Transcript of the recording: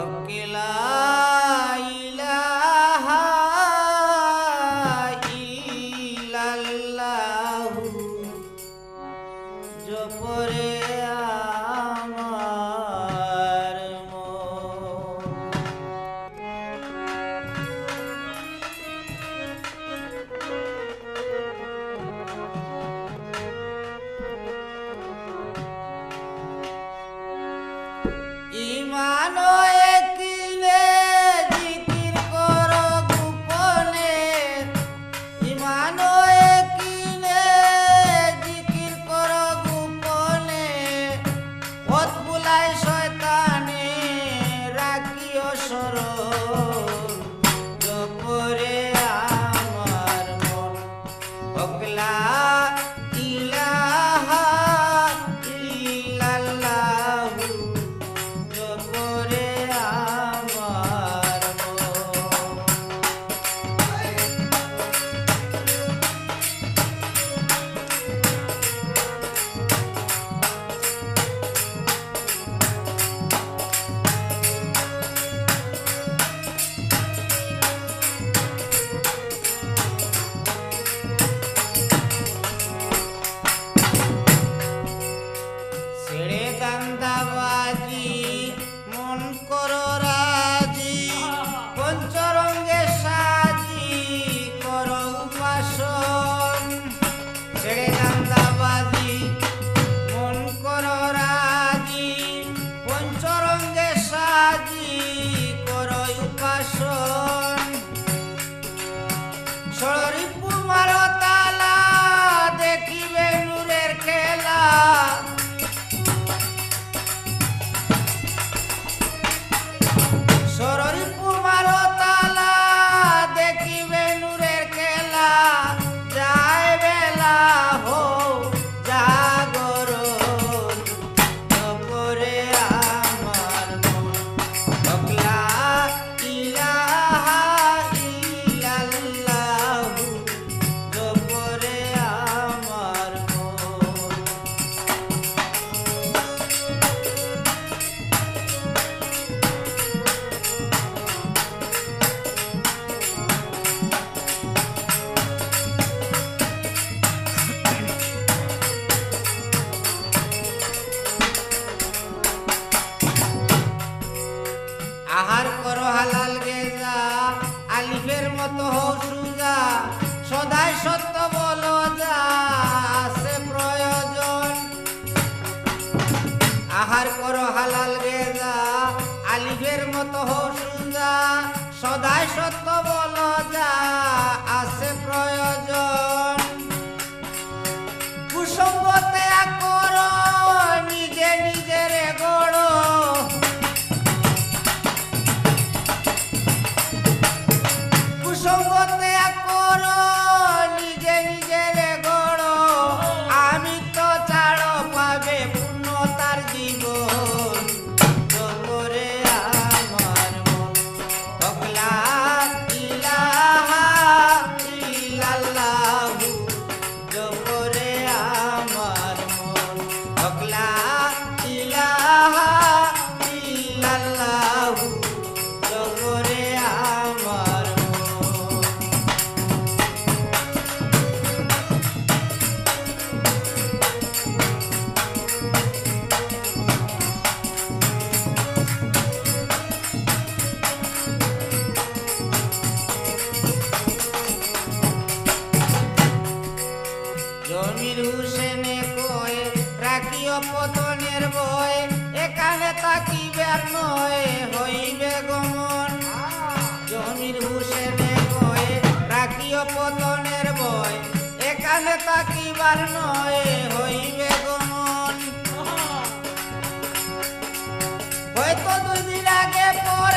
अकेला পথ বুলায় ব্যবহার করো হালাল রেজা আলিফের মতো হোসুজা সদাই সত্য বল যা আছে প্রয়োজন। কুসম্বতে জমির হুসেনে কয়ে, রাখিও পতনের বয়ে, এখানে তাকিবার নয়, হইবে গমন। জমির হুসেনে কয়ে, রাখিও পতনের বয়, এখানে তাকিবার নয়, হইবে গমন। হয়তো দুদিন আগে পরে